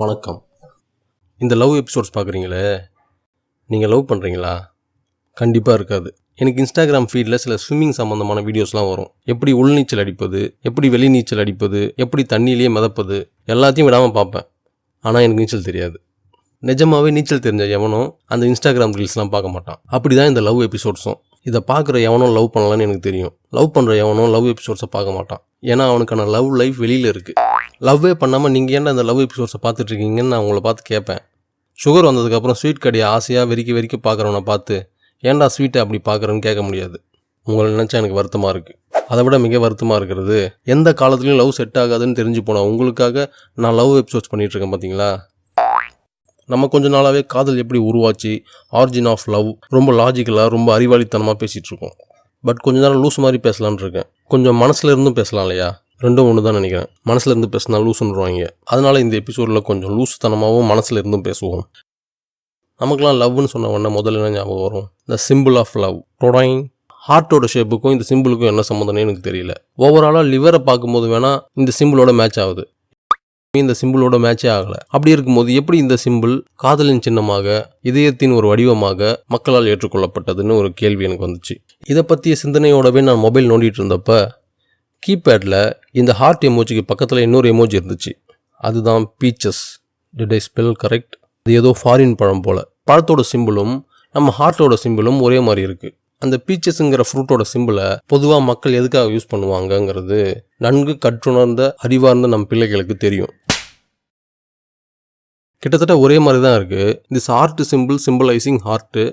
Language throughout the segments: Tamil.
வணக்கம். இந்த லவ் எபிசோட்ஸ் பார்க்குறீங்களே? நீங்கள் லவ் பண்ணுறீங்களா? கண்டிப்பாக இருக்காது. எனக்கு இன்ஸ்டாகிராம் ஃபீடில் சில ஸ்விம்மிங் சம்மந்தமான வீடியோஸ்லாம் வரும். எப்படி உள்நீச்சல் அடிப்பது எப்படி வெளி நீச்சல் அடிப்பது எப்படி தண்ணியிலேயே மிதப்பது எல்லாத்தையும் விடாமல் பார்ப்பேன். ஆனால் எனக்கு நீச்சல் தெரியாது. நிஜமாகவே நீச்சல் தெரிஞ்ச எவனும் அந்த இன்ஸ்டாகிராம் ரீல்ஸ்லாம் பார்க்க மாட்டான். அப்படி தான் இந்த லவ் எபிசோட்ஸும் இதை பார்க்குற எவனும் லவ் பண்ணலான்னு எனக்கு தெரியும். லவ் பண்ணுற எவனும் லவ் எபிசோட்ஸை பார்க்க மாட்டான். ஏன்னா அவனுக்கான லவ் லைஃப் வெளியில் இருக்குது லவ்வே பண்ணாமல் நீங்கள் ஏன்டா அந்த லவ் எபிசோட்ஸை பார்த்துட்ருக்கீங்கன்னு நான் உங்களை பார்த்து கேட்பேன். சுகர் வந்ததுக்கப்புறம் ஸ்வீட் கடையை ஆசையாக வெறிக்க வெறிக்க பார்க்குறவனை பார்த்து ஏன்டா ஸ்வீட்டை அப்படி பார்க்குறேன்னு கேட்க முடியாது. உங்களை நினச்சா எனக்கு வருத்தமாக இருக்குது அதை விட மிக வருத்தமாக இருக்கிறது எந்த காலத்துலையும் லவ் செட் ஆகாதுன்னு தெரிஞ்சு போனால் உங்களுக்காக நான் லவ் எபிசோட்ஸ் பண்ணிகிட்ருக்கேன் இருக்கேன் பார்த்தீங்களா நம்ம கொஞ்ச நாளாகவே காதல் எப்படி உருவாச்சு ஆரிஜின் ஆஃப் லவ் ரொம்ப லாஜிக்கலாக ரொம்ப அறிவாளித்தனமாக பேசிகிட்ருக்கோம் பட் கொஞ்ச நேரம் லூஸ் மாதிரி பேசலான்னு இருக்கேன் கொஞ்சம் மனசில் இருந்தும் பேசலாம் இல்லையா? ரெண்டும் ஒன்று தான் நினைக்கிறேன். மனசில் இருந்து பேசினா லூசுன்னுருவாங்க அதனால இந்த எபிசோடில் கொஞ்சம் லூசுத்தனமாகவும் மனசில் இருந்தும் பேசுவோம். நமக்குலாம் லவ்னு சொன்ன உடனே முதல்ல என்ன ஞாபகம் வரும்? த சிம்பிள் ஆஃப் லவ் டொடாயிங் ஹார்ட்டோட ஷேப்புக்கும் இந்த சிம்பிளுக்கும் என்ன சம்மந்தம்னு எனக்கு தெரியல. ஓவராலாக லிவரை பார்க்கும்போது வேணால் இந்த சிம்பிளோட மேட்ச் ஆகுது. இந்த சிம்பிளோட மேட்சே ஆகலை. அப்படி இருக்கும்போது எப்படி இந்த சிம்பிள் காதலின் சின்னமாக இதயத்தின் ஒரு வடிவமாக மக்களால் ஏற்றுக்கொள்ளப்பட்டதுன்னு ஒரு கேள்வி எனக்கு வந்துச்சு. இதை பற்றிய சிந்தனையோடவே நான் மொபைல் நோண்டிட்டு இருந்தப்ப கீபேடில் இந்த ஹார்ட் எமோஜிக்கு பக்கத்தில் இன்னொரு எமோஜி இருந்துச்சு. அதுதான் peaches did I spell correct அது ஏதோ ஃபாரின் பழம் போல். பழத்தோட சிம்பிளும் நம்ம ஹார்ட்டோட சிம்பிளும் ஒரே மாதிரி இருக்குது அந்த பீச்சஸுங்கிற ஃப்ரூட்டோட சிம்பிளை பொதுவாக மக்கள் எதுக்காக யூஸ் பண்ணுவாங்கங்கிறது நன்கு கற்றுணர்ந்த அறிவார்ந்த நம் பிள்ளைகளுக்கு தெரியும். கிட்டத்தட்ட ஒரே மாதிரி தான் இருக்குது this heart symbol symbolising heart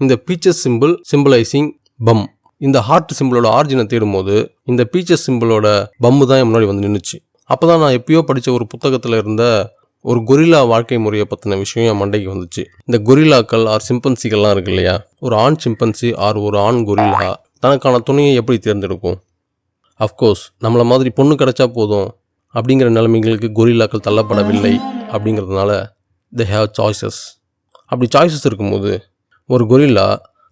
இந்த பீச்சஸ் சிம்பிள் சிம்பிளைசிங் பம் இந்த ஹார்ட் சிம்பிளோட ஆர்ஜினை தேடும்போது இந்த பீச்சஸ் சிம்பிளோட பம்மு தான் என் முன்னாடி வந்து நின்றுச்சு அப்போ தான் நான் எப்பயோ படித்த ஒரு புத்தகத்தில் இருந்த ஒரு கொரில்லா வாழ்க்கை முறையை பற்றின விஷயம் என் மண்டைக்கு வந்துச்சு. இந்த கொரில்லாக்கள் ஆர் சிம்பன்சிகள்லாம் இருக்கு இல்லையா? ஒரு ஆண் சிம்பன்சி ஆர் ஒரு ஆண் கொரில்லா தனக்கான துணையை எப்படி தேர்ந்தெடுக்கும்? அஃப்கோர்ஸ் நம்மளை மாதிரி பொண்ணு கிடைச்சா போதும். அப்படிங்கிற நிலைமைகளுக்கு கொரில்லாக்கள் தள்ளப்படவில்லை அப்படிங்கிறதுனால தே ஹேவ் சாய்ஸஸ் அப்படி சாய்ஸஸ் இருக்கும்போது ஒரு கொரில்லா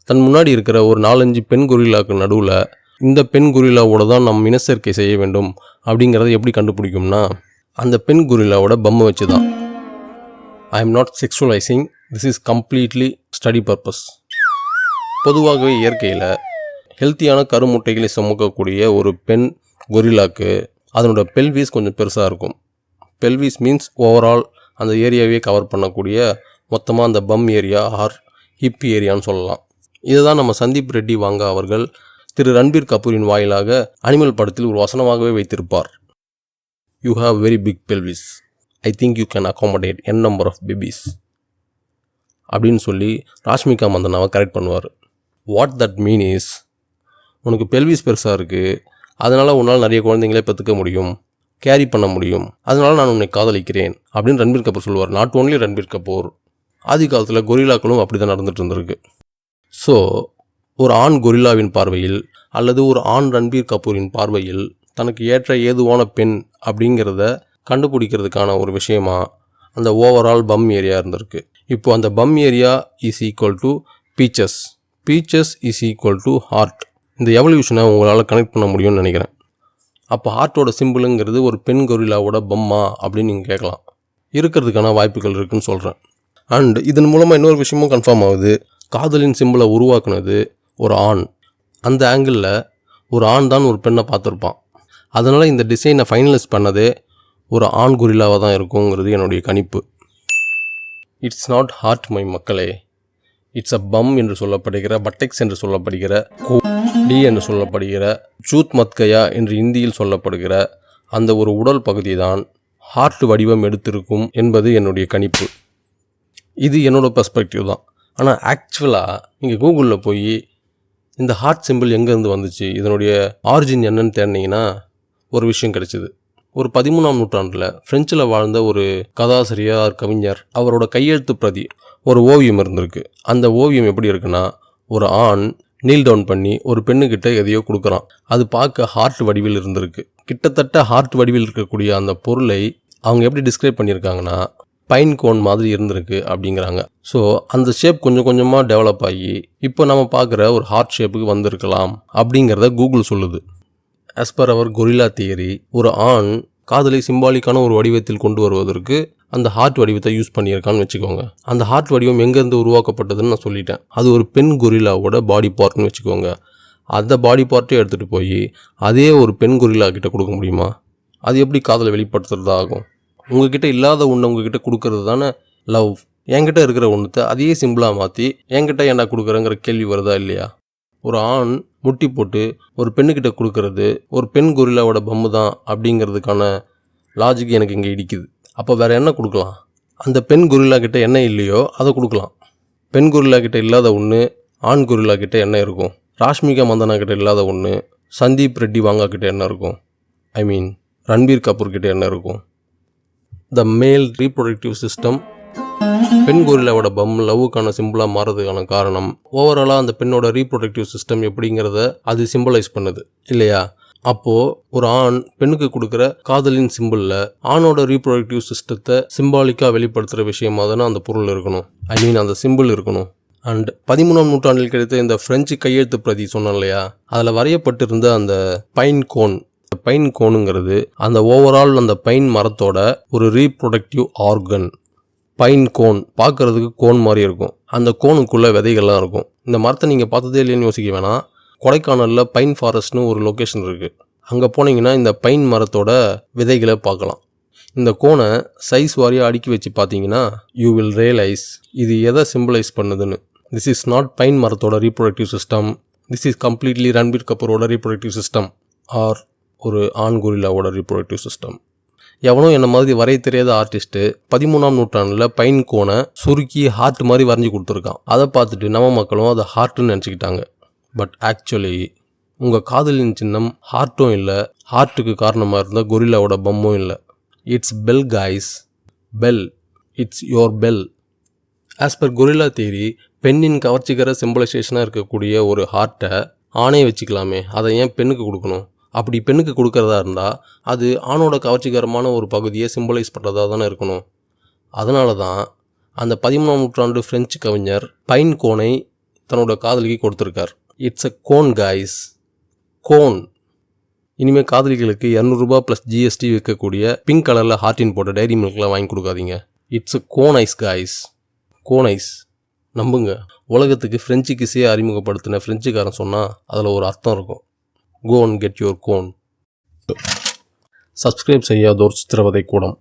தன் முன்னாடி இருக்கிற ஒரு நாலஞ்சு பெண் கொரில்லாக்கு நடுவில் இந்த பெண் குரிலாவோட தான் நம்ம இனச்சேர்க்கை செய்ய வேண்டும் அப்படிங்கிறத எப்படி கண்டுபிடிக்கும்னா அந்த பெண் குரிலாவோட பொம்மை வச்சு தான் I am not sexualising this is completely study purpose பொதுவாகவே இயற்கையில் ஹெல்த்தியான கருமுட்டைகளை சுமக்கக்கூடிய ஒரு பெண் கொரில்லாக்கு அதனோட பெல்வீஸ் கொஞ்சம் பெருசாக இருக்கும். பெல்வீஸ் மீன்ஸ் ஓவரால் அந்த ஏரியாவே கவர் பண்ணக்கூடிய மொத்தமாக அந்த பம் ஏரியா ஆர் ஹிப் ஏரியான்னு சொல்லலாம். இதை தான் நம்ம சந்தீப் ரெட்டி வாங்க அவர்கள் திரு ரன்பீர் கபூரின் வாயிலாக அனிமல் படத்தில் ஒரு வசனமாகவே வைத்திருப்பார். You have very big pelvis I think you can accommodate N number of babies அப்படின்னு சொல்லி ராஷ்மிகா மந்தனாவை கரெக்ட் பண்ணுவார். வாட் தட் மீன் இஸ் உனக்கு பெல்விஸ் பெருசாக இருக்குது அதனால் உன்னால் நிறைய குழந்தைங்களே பெற்றுக்க முடியும். கேரி பண்ண முடியும். அதனால் நான் உன்னை காதலிக்கிறேன். அப்படின்னு ரன்பீர் கபூர் சொல்லுவார். நாட் ஓன்லி ரன்பீர் கபூர் ஆதி காலத்தில் கொரில்லாக்களும் அப்படி தான் நடந்துகிட்டு இருந்திருக்கு. ஸோ ஒரு ஆண் கொரில்லாவின் பார்வையில் அல்லது ஒரு ஆண் ரன்பீர் கபூரின் பார்வையில் தனக்கு ஏற்ற ஏதுவான பெண் அப்படிங்கிறத கண்டுபிடிக்கிறதுக்கான ஒரு விஷயமா அந்த ஓவரால் பம் ஏரியா இருந்திருக்கு. இப்போ அந்த bum area is equal to peaches peaches is equal to heart இந்த எவல்யூஷனை உங்களால் கனெக்ட் பண்ண முடியும்னு நினைக்கிறேன். அப்போ ஹார்ட்டோட சிம்பிளுங்கிறது ஒரு பெண் கொரில்லாவோட பம்மா அப்படின்னு நீங்கள் கேட்கலாம். இருக்கிறதுக்கான வாய்ப்புகள் இருக்குதுன்னு சொல்கிறேன் அண்ட் இதன் மூலமாக இன்னொரு விஷயமும் கன்ஃபார்ம் ஆகுது. காதலின் சிம்பிளை உருவாக்குனது ஒரு ஆண். அந்த ஆங்கிளில் ஒரு ஆண் தான் ஒரு பெண்ணை பார்த்துருப்பான். அதனால் இந்த டிசைனை ஃபைனலைஸ் பண்ணதே ஒரு ஆண் குரிலாவாக தான் இருக்குங்கிறது என்னுடைய கணிப்பு. இட்ஸ் நாட் ஹார்ட் மை மக்களே. இட்ஸ் அ பம் என்று சொல்லப்படுகிற பட்டெக்ஸ் என்று சொல்லப்படுகிற கோ டி என்று சொல்லப்படுகிற ஜூத் மத்கயா என்று இந்தியில் சொல்லப்படுகிற அந்த ஒரு உடல் பகுதி தான் ஹார்ட் வடிவம் எடுத்திருக்கும் என்பது என்னுடைய கணிப்பு. இது என்னோட பெர்ஸ்பெக்டிவ் தான். ஆனால் ஆக்சுவலாக நீங்கள் கூகுளில் போய் இந்த ஹார்ட் சிம்பிள் எங்கேருந்து வந்துச்சு இதனுடைய ஆரிஜின் என்னன்னு தேடினீங்கன்னா ஒரு விஷயம் கிடைச்சிது. ஒரு பதிமூணாம் நூற்றாண்டில் ஃப்ரெஞ்சில் வாழ்ந்த ஒரு கதாசிரியர் கவிஞர் அவரோட கையெழுத்து பிரதி ஒரு ஓவியம் இருந்திருக்கு. அந்த ஓவியம் எப்படி இருக்குன்னா ஒரு ஆண் நீல் டவுன் பண்ணி ஒரு பெண்ணுக்கிட்ட எதையோ கொடுக்குறான். அது பார்க்க ஹார்ட் வடிவில் இருந்திருக்கு. கிட்டத்தட்ட ஹார்ட் வடிவில் இருக்கக்கூடிய அந்த பொருளை அவங்க எப்படி டிஸ்கிரைப் பண்ணியிருக்காங்கன்னா பைன் கோன் மாதிரி இருந்திருக்கு அப்படிங்கிறாங்க. ஸோ அந்த ஷேப் கொஞ்சம் கொஞ்சமாக டெவலப் ஆகி இப்போ நம்ம பார்க்குற ஒரு ஹார்ட் ஷேப்புக்கு வந்திருக்கலாம் அப்படிங்கிறத கூகுள் சொல்லுது. As per our gorilla theory ஒரு ஆண் காதலை சிம்பாலிக்கான ஒரு வடிவத்தில் கொண்டு வருவதற்கு அந்த ஹார்ட் வடிவத்தை யூஸ் பண்ணியிருக்கான்னு வச்சுக்கோங்க. அந்த ஹார்ட் வடிவம் எங்கேருந்து உருவாக்கப்பட்டதுன்னு நான் சொல்லிட்டேன். அது ஒரு பெண் கொரிலாவோட பாடி பார்ட்னு வச்சுக்கோங்க. அந்த பாடி பார்ட்டை எடுத்துகிட்டு போய் அதே ஒரு பெண் கொரிலா கிட்ட கொடுக்க முடியுமா? அது எப்படி காதலை வெளிப்படுத்துறதா ஆகும் உங்ககிட்ட இல்லாத ஒன்று உங்ககிட்ட கொடுக்கறது தானே லவ் என்கிட்ட இருக்கிற ஒன்றத்தை அதையே சிம்பிளாக மாற்றி என்கிட்ட ஏன்டா கொடுக்குறேங்கிற கேள்வி வருதா இல்லையா? ஒரு ஆண் முட்டி போட்டு ஒரு பெண்ணுக்கிட்ட கொடுக்கறது ஒரு பெண் கொரில்லாவோட பம்மு தான் அப்படிங்கிறதுக்கான லாஜிக் எனக்கு இங்கே இடிக்குது. அப்போ வேறு என்ன கொடுக்கலாம்? அந்த பெண் கொரில்லா கிட்ட என்ன இல்லையோ அதை கொடுக்கலாம். பெண் கொரில்லா கிட்ட இல்லாத ஒன்று ஆண் கொரில்லா கிட்ட என்ன இருக்கும்? ராஷ்மிகா மந்தனா கிட்ட இல்லாத ஒன்று சந்தீப் ரெட்டி வாங்கா கிட்ட என்ன இருக்கும்? ஐ மீன் ரன்பீர் கபூர் கிட்ட என்ன இருக்கும்? த மேல் ரீப்ரொடக்டிவ் சிஸ்டம் பெண் கொரில்லாவோட பம் லவ்வுக்கான சிம்பிளாக மாறதுக்கான காரணம். ஓவராலாக அந்த பெண்ணோட ரீப்ரொடக்டிவ் சிஸ்டம் எப்படிங்கிறத அது சிம்பிளைஸ் பண்ணுது. இல்லையா? அப்போது ஒரு ஆண் பெண்ணுக்கு கொடுக்குற காதலின் சிம்பிளில் ஆணோட ரீப்ரொடக்டிவ் சிஸ்டத்தை சிம்பாலிக்காக வெளிப்படுத்துகிற விஷயமாக தானே அந்த பொருள் இருக்கணும். ஐ மீன் அந்த சிம்பிள் இருக்கணும். அண்ட் பதிமூணாம் நூற்றாண்டில் கிடைத்த இந்த ஃப்ரெஞ்சு கையெழுத்து பிரதி சொன்னோம் இல்லையா? அதில் வரையப்பட்டிருந்த அந்த பைன் கோன் பைன் கோனுங்கிறது அந்த ஓவரால் அந்த பைன் மரத்தோட ஒரு ரீப்ரொடக்டிவ் ஆர்கன் பைன் கோன் பார்க்கறதுக்கு கோன் மாதிரி இருக்கும். அந்த கோனுக்குள்ளே விதைகள்லாம் இருக்கும். இந்த மரத்தை நீங்கள் பார்த்ததே இல்லைன்னு யோசிக்க வேணாம். கொடைக்கானலில் பைன் ஃபாரஸ்ட்னு ஒரு லொக்கேஷன் இருக்குது அங்கே போனீங்கன்னா இந்த பைன் மரத்தோட விதைகளை பார்க்கலாம். இந்த கோனை சைஸ் வாரியாக அடுக்கி வச்சு பார்த்தீங்கன்னா யூ வில் ரியலைஸ் இது எதை சிம்பிளைஸ் பண்ணுதுன்னு. திஸ் இஸ் நாட் பைன் மரத்தோட reproductive system this is completely Ranbir கபூரோட reproductive system or ஒரு ஆண் கொரில்லாவோட ரிப்ரொடக்டிவ் சிஸ்டம் எவனோ என்ன மாதிரி வரைய தெரியாத ஆர்டிஸ்ட்டு பதிமூணாம் நூற்றாண்டில் பைன் கோனை சுருக்கி ஹார்ட் மாதிரி வரைஞ்சி கொடுத்துருக்கான். அதை பார்த்துட்டு நம்ம மக்களும் அதை ஹார்ட்டுன்னு நினச்சிக்கிட்டாங்க. பட் ஆக்சுவலி உங்கள் காதலின் சின்னம் ஹார்ட்டும் இல்லை ஹார்ட்டுக்கு காரணமாக இருந்த கொரில்லாவோட பம்மும் இல்லை. It's bell guys bell it's your bell as per gorilla theory பெண்ணின் கவர்ச்சிகர சிம்பிளைசேஷனாக இருக்கக்கூடிய ஒரு ஹார்ட்டை ஆணையை வச்சுக்கலாமே. அதை ஏன் பெண்ணுக்கு கொடுக்கணும்? அப்படி பெண்ணுக்கு கொடுக்கறதா இருந்தால் அது ஆணோட கவர்ச்சிகரமான ஒரு பகுதியை சிம்பிளைஸ் பண்ணுறதா தானே இருக்கணும். அதனால தான் அந்த பதிமூணாம் நூற்றாண்டு பிரெஞ்சு கவிஞர் பைன் கோனை தன்னோட காதலிக்கு கொடுத்துருக்கார். It's a cone guys cone இனிமேல் காதலிகளுக்கு இரநூறுபா ப்ளஸ் ஜிஎஸ்டி விற்கக்கூடிய பிங்க் கலரில் ஹார்டின் போட்ட டைரி மில்க்லாம் வாங்கி கொடுக்காதீங்க. It's a cone ice guys cone ice நம்புங்க. உலகத்துக்கு ஃப்ரெஞ்சு கிசையை அறிமுகப்படுத்தின ஃப்ரெஞ்சுக்காரன் சொன்னால் அதில் ஒரு அர்த்தம் இருக்கும். Go and get your cone subscribe செய்யாதோர் சித்திரவதை கூடம்.